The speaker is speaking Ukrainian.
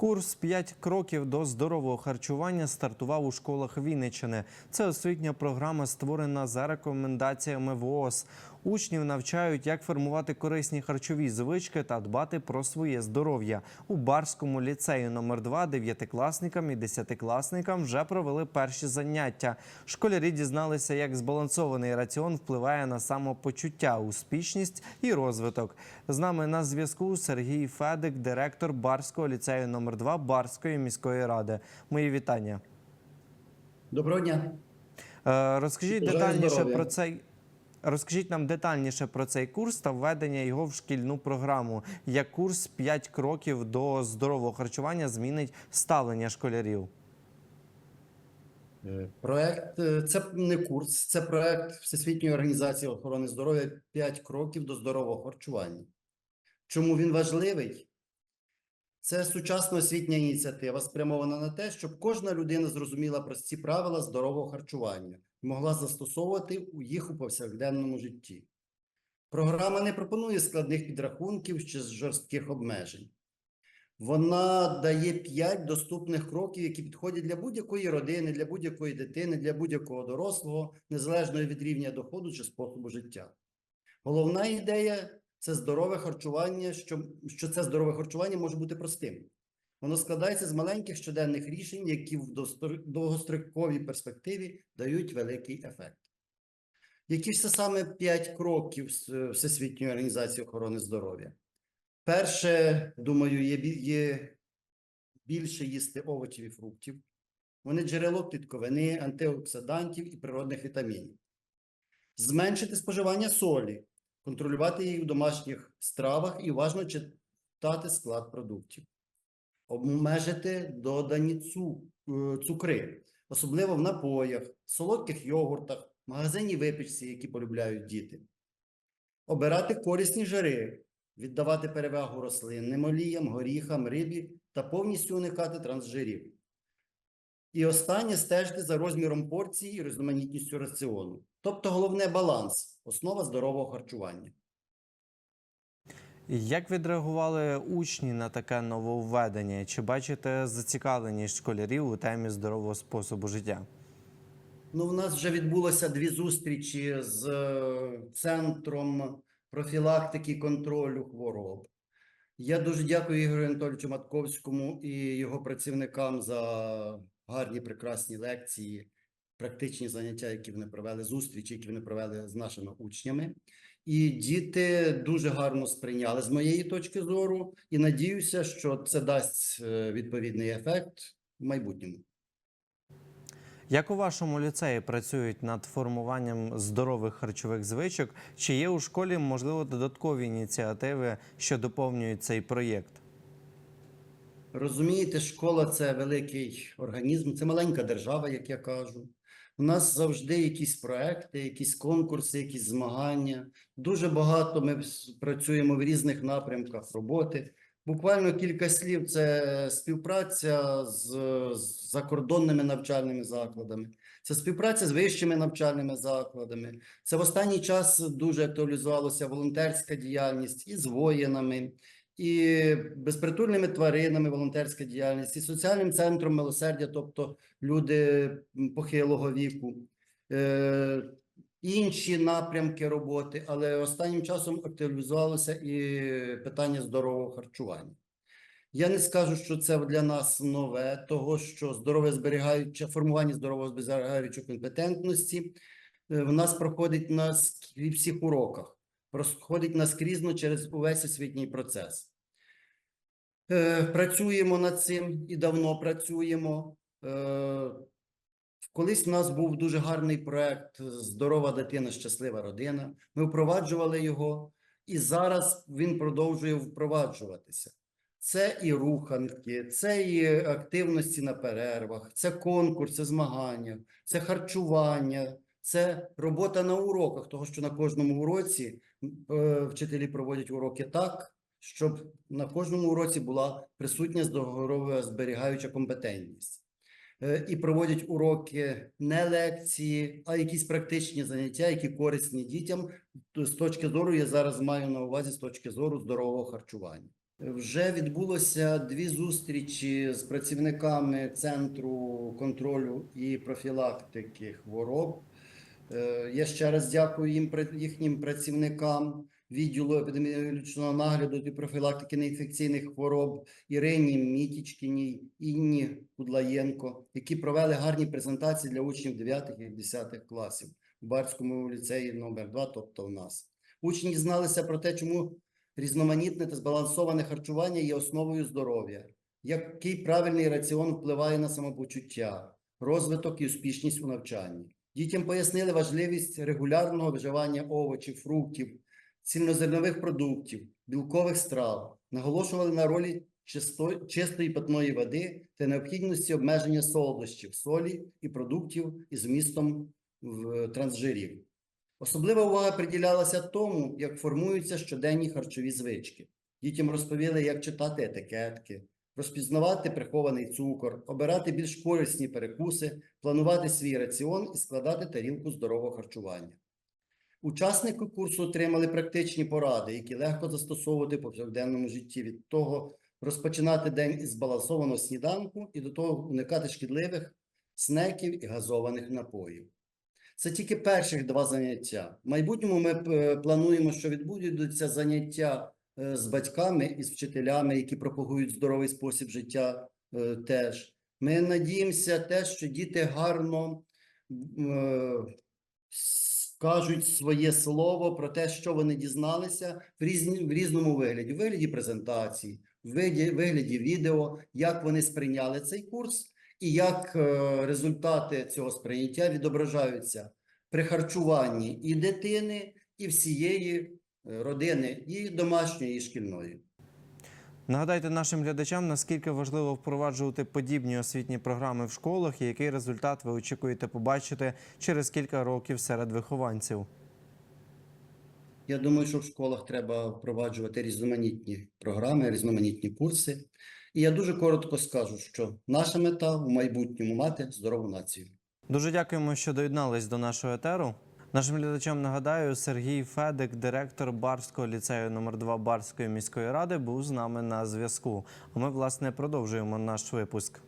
Курс «5 кроків до здорового харчування стартував у школах Вінниччини. Це освітня програма, створена за рекомендаціями ВООЗ. Учнів навчають, як формувати корисні харчові звички та дбати про своє здоров'я. У Барському ліцеї номер 2 дев'ятикласникам і десятикласникам вже провели перші заняття. Школярі дізналися, як збалансований раціон впливає на самопочуття, успішність і розвиток. З нами на зв'язку Сергій Федик, директор Барського ліцею номер 2 Барської міської ради. Мої вітання. Доброго дня. Е, Розкажіть детальніше здоров'я. про цей. Розкажіть нам детальніше про цей курс та введення його в шкільну програму. Як курс «5 кроків до здорового харчування змінить ставлення школярів. Проект е, це не курс, це проект Всесвітньої організації охорони здоров'я «5 кроків до здорового харчування. Чому він важливий? Це сучасна освітня ініціатива, спрямована на те, щоб кожна людина зрозуміла прості правила здорового харчування могла застосовувати їх у повсякденному житті. Програма не пропонує складних підрахунків чи жорстких обмежень. Вона дає п'ять доступних кроків, які підходять для будь-якої родини, для будь-якої дитини, для будь-якого дорослого, незалежно від рівня доходу чи способу життя. Головна ідея це здорове харчування, що, що це здорове харчування може бути простим. Воно складається з маленьких щоденних рішень, які в довгостроковій перспективі дають великий ефект. Які ж це саме п'ять кроків е, Всесвітньої організації охорони здоров'я? Перше, думаю, є, є більше їсти овочів і фруктів. Вони джерело клітковини, антиоксидантів і природних вітамінів. Зменшити споживання солі, контролювати її в домашніх стравах і уважно читати склад продуктів. Обмежити додані е, цукри, особливо в напоях, солодких йогуртах, магазинній випічці, які полюбляють діти. Обирати корисні жири, віддавати перевагу рослинним оліям, горіхам, рибі та повністю уникати трансжирів. І останнє стежити за розміром порції і різноманітністю раціону. Тобто головне баланс, основа здорового харчування. Як відреагували учні на таке нововведення? Чи бачите зацікавленість школярів у темі здорового способу життя? Ну, у нас вже відбулося дві зустрічі з е, центром профілактики контролю хвороб. Я дуже дякую Ігорю Анатолійовичу Матковському і його працівникам за гарні прекрасні лекції, практичні заняття, які вони провели, зустрічі, які вони провели з нашими учнями. І діти дуже гарно сприйняли з моєї точки зору, і надіюся, що це дасть е, відповідний ефект в майбутньому. Як у вашому ліцеї працюють над формуванням здорових харчових звичок? Чи є у школі можливо додаткові ініціативи, що доповнюють цей проєкт? Розумієте, школа це великий організм, це маленька держава, як я кажу. У нас завжди якісь проекти, якісь конкурси, якісь змагання. Дуже багато ми працюємо в різних напрямках роботи. Буквально кілька слів це співпраця з, з закордонними навчальними закладами, це співпраця з вищими навчальними закладами. Це в останній час дуже актуалізувалася волонтерська діяльність і з воїнами, і безпритульними тваринами волонтерська діяльність, і соціальним центром милосердя, тобто люди похилого віку, е, інші напрямки роботи, але останнім часом актуалізувалося і питання здорового харчування. Я не скажу, що це для нас нове, того що здорове зберігаюче формування здорового зберігаючої компетентності е, в нас проходить на всіх уроках, проходить наскрізно через увесь освітній процес. Е, Працюємо над цим і давно працюємо. Е, Колись в нас був дуже гарний проект Здорова дитина, щаслива родина. Ми впроваджували його, і зараз він продовжує впроваджуватися. Це і руханки, це і активності на перервах, це конкурси, змагання, це харчування, це робота на уроках, того що на кожному уроці вчителі проводять уроки так, щоб на кожному уроці була присутня здорова зберігаюча компетентність. Е, І проводять уроки не лекції, а якісь практичні заняття, які корисні дітям. З точки зору я зараз маю на увазі з точки зору здорового харчування. Вже відбулося дві зустрічі з працівниками Центру контролю і профілактики хвороб. Е, Я ще раз дякую їм їхнім працівникам відділу епідеміологічного нагляду і профілактики неінфекційних хвороб Ірині Мітічкіній, Інні Кудлаєнко, які провели гарні презентації для учнів 9 і 10 класів в Барському ліцеї номер 2 тобто в нас. Учні дізналися про те, чому різноманітне та збалансоване харчування є основою здоров'я, який правильний раціон впливає на самопочуття, розвиток і успішність у навчанні. Дітям пояснили важливість регулярного вживання овочів, фруктів, цільнозернових продуктів, білкових страв, наголошували на ролі чистої питної води та необхідності обмеження солодощів, солі і продуктів із вмістом в- трансжирів. Особлива увага приділялася тому, як формуються щоденні харчові звички. Дітям розповіли, як читати етикетки, розпізнавати прихований цукор, обирати більш корисні перекуси, планувати свій раціон і складати тарілку здорового харчування. Учасники курсу отримали практичні поради, які легко застосовувати в повсякденному житті від того розпочинати день із збалансованого сніданку і до того уникати шкідливих снеків і газованих напоїв. Це тільки перших два заняття. В майбутньому ми е, плануємо, що відбудуться заняття з батьками і з вчителями, які пропагують здоровий спосіб життя е, теж. Ми надіємося те, що діти гарно е, скажуть своє слово про те, що вони дізналися в, різні, в різному вигляді, в вигляді презентацій, в вигляді, відео, як вони сприйняли цей курс і як е, результати цього сприйняття відображаються при харчуванні і дитини, і всієї е, родини, і домашньої, і шкільної. Нагадайте нашим глядачам, наскільки важливо впроваджувати подібні освітні програми в школах і який результат ви очікуєте побачити через кілька років серед вихованців. Я думаю, що в школах треба впроваджувати різноманітні програми, різноманітні курси. І я дуже коротко скажу, що наша мета в майбутньому мати здорову націю. Дуже дякуємо, що доєднались до нашого етеру. Нашим глядачам нагадаю, Сергій Федик, директор Барського ліцею номер 2 Барської міської ради, був з нами на зв'язку. А ми, власне, продовжуємо наш випуск.